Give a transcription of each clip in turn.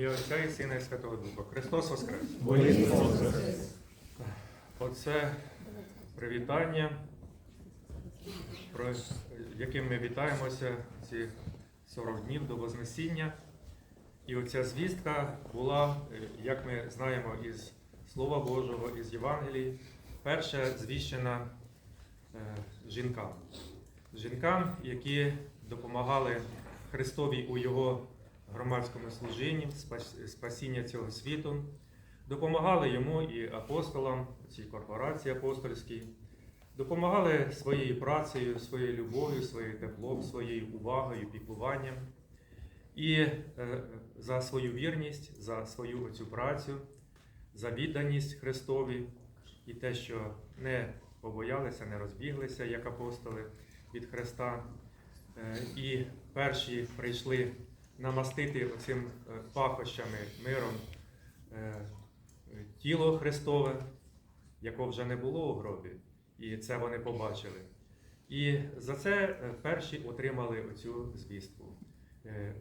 ім'я Отця і Сина і Святого Духа. Христос Воскрес! Воскрес. Оце привітання, яким ми вітаємося ці 40 днів до Вознесіння. І оця звістка була, е, як ми знаємо із Слова Божого, із Євангелії, перша звіщена е, жінкам. Жінкам, які допомагали Христові у його громадському служінні, спасіння цього світу, допомагали йому і апостолам, цій корпорації апостольській, допомагали своєю працею, своєю любов'ю, своєю теплом, своєю увагою, піклуванням. І е, за свою вірність, за свою оцю працю, за відданість Христові і те, що не побоялися, не розбіглися, як апостоли від Христа. Е, І перші прийшли намастити оцим е, пахощами, миром е, тіло Христове, якого вже не було у гробі, і це вони побачили. І за це е, перші отримали оцю звістку,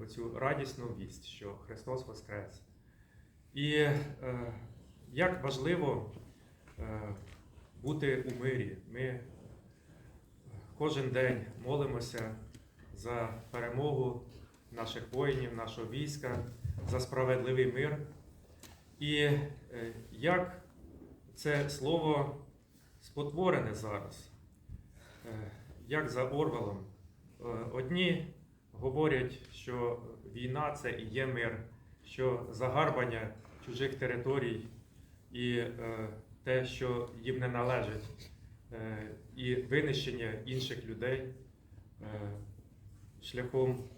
оцю радісну вість, що Христос Воскрес. І як важливо бути у мирі. Ми кожен день молимося за перемогу наших воїнів, нашого війська, за справедливий мир. І е, як це слово спотворене зараз, Е, як за Орвелом. Е, Одні говорять, що війна це і є мир, що загарбання чужих територій і те, що їм не належить, і винищення інших людей шляхом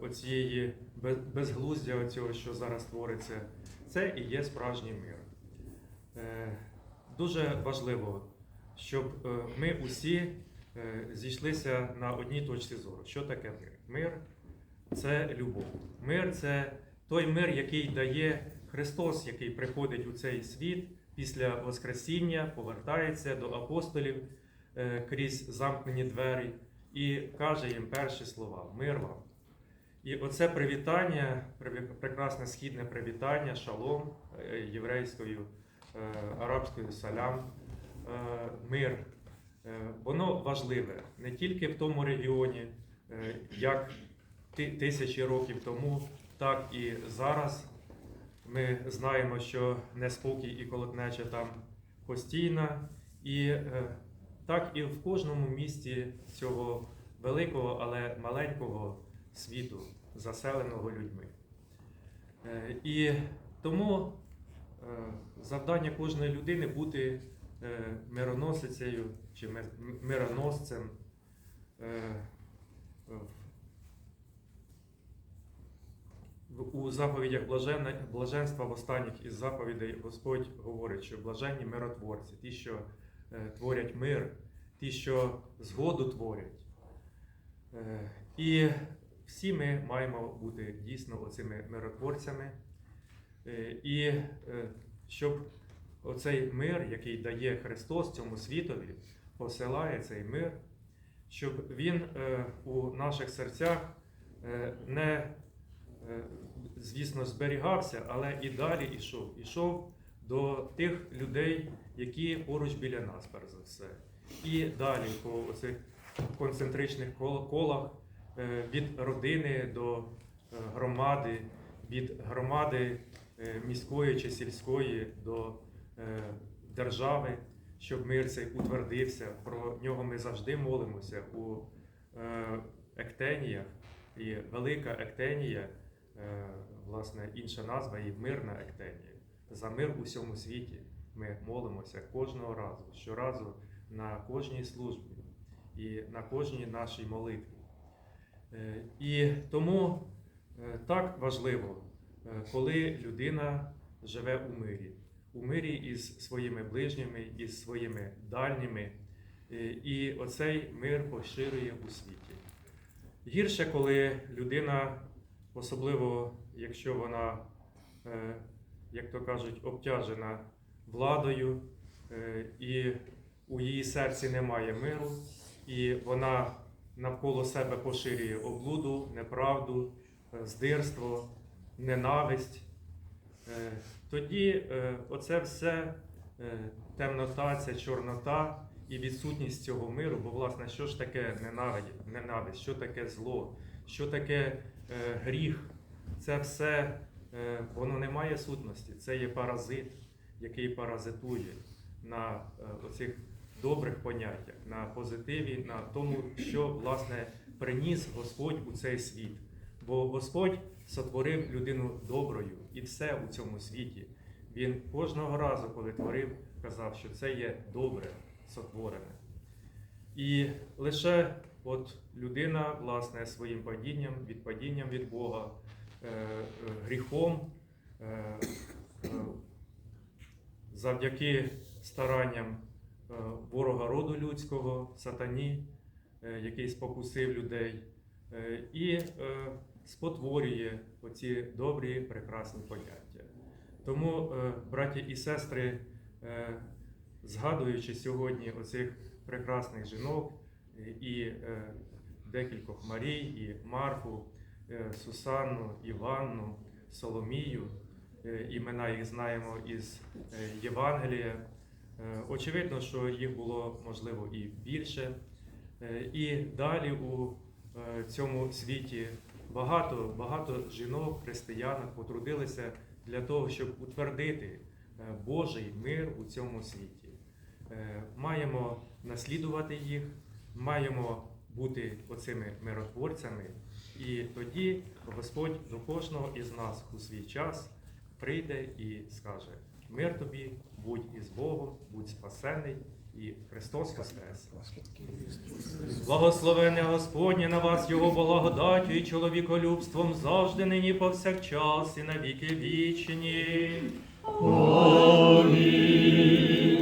оцієї безглуздя, оцього, що зараз твориться, це і є справжній мир. Е, Дуже важливо, щоб е, ми усі е, зійшлися на одній точці зору. Що таке мир? Мир це любов. Мир це той мир, який дає Христос, який приходить у цей світ після Воскресіння, повертається до апостолів е, крізь замкнені двері і каже їм перші слова: Мир вам. І оце привітання, прекрасне східне привітання, шалом е, єврейською, е, арабською салям, е, мир. Воно важливе не тільки в тому регіоні, як тисячі років тому, так і зараз. Ми знаємо, що неспокій і колотнеча там постійна, і так і в кожному місті цього великого, але маленького світу, заселеного людьми. Е, І тому е, завдання кожної людини бути е, мироносицею чи мироносцем. У заповідях блаженства в останніх із заповідей Господь говорить, що блаженні миротворці, ті, що творять мир, ті, що згоду творять. І всі ми маємо бути дійсно оцими миротворцями. Е, І е, щоб оцей мир, який дає Христос цьому світові, посилає цей мир, щоб він е, у наших серцях не, звісно, зберігався, але і далі ішов. Ішов до тих людей, які поруч біля нас, перш за все. І далі по цих концентричних колах від родини до е, громади, від громади е, міської чи сільської до е, держави, щоб мир цей утвердився. Про нього ми завжди молимося у е, ектеніях. І велика ектенія, е, власне, інша назва і мирна ектенія. За мир у всьому світі ми молимося кожного разу, щоразу на кожній службі і на кожній нашій молитві. Е, І тому е, так важливо, е, коли людина живе у мирі, у мирі із своїми ближніми, із своїми дальніми, і оцей мир поширює у світі. Гірше, коли людина, особливо якщо вона, як то кажуть, обтяжена владою, і у її серці немає миру, і вона навколо себе поширює облуду, неправду, е, здирство, ненависть, е, тоді е, оце все темнота, ця чорнота і відсутність цього миру, бо власне, що ж таке ненависть, що таке зло, що таке гріх, це все воно не має сутності, це є паразит, який паразитує на оцих добрих поняттях, на позитиві, на тому, що власне приніс Господь у цей світ. Бо Господь сотворив людину доброю і все у цьому світі. Він кожного разу, коли творив, казав, що це є добре сотворене. І лише от людина, власне, своїм падінням, відпадінням від Бога, е, е, гріхом, е, завдяки старанням ворога роду людського, сатані, е, який спокусив людей, е, і е, спотворює оці добрі, прекрасні поняття. Тому, е, браті і сестри, е, згадуючи сьогодні оцих прекрасних жінок е, і е, декількох Марій, і Марфу, е, Сусанну, Іванну, Соломію, е, імена їх знаємо із е, Євангелія. Е, Очевидно, що їх було можливо і більше. Е, І далі у е, цьому світі багато, багато жінок, християнок потрудилися для того, щоб утвердити Божий мир у цьому світі. Маємо наслідувати їх, маємо бути оцими миротворцями, і тоді Господь до кожного із нас у свій час прийде і скаже: Мир тобі, будь із Богом, будь спасений і Христос Воскрес. Благословення Господнє на вас, Його благодаттю і чоловіколюбством завжди, нині повсякчас, і навіки вічні. Амінь.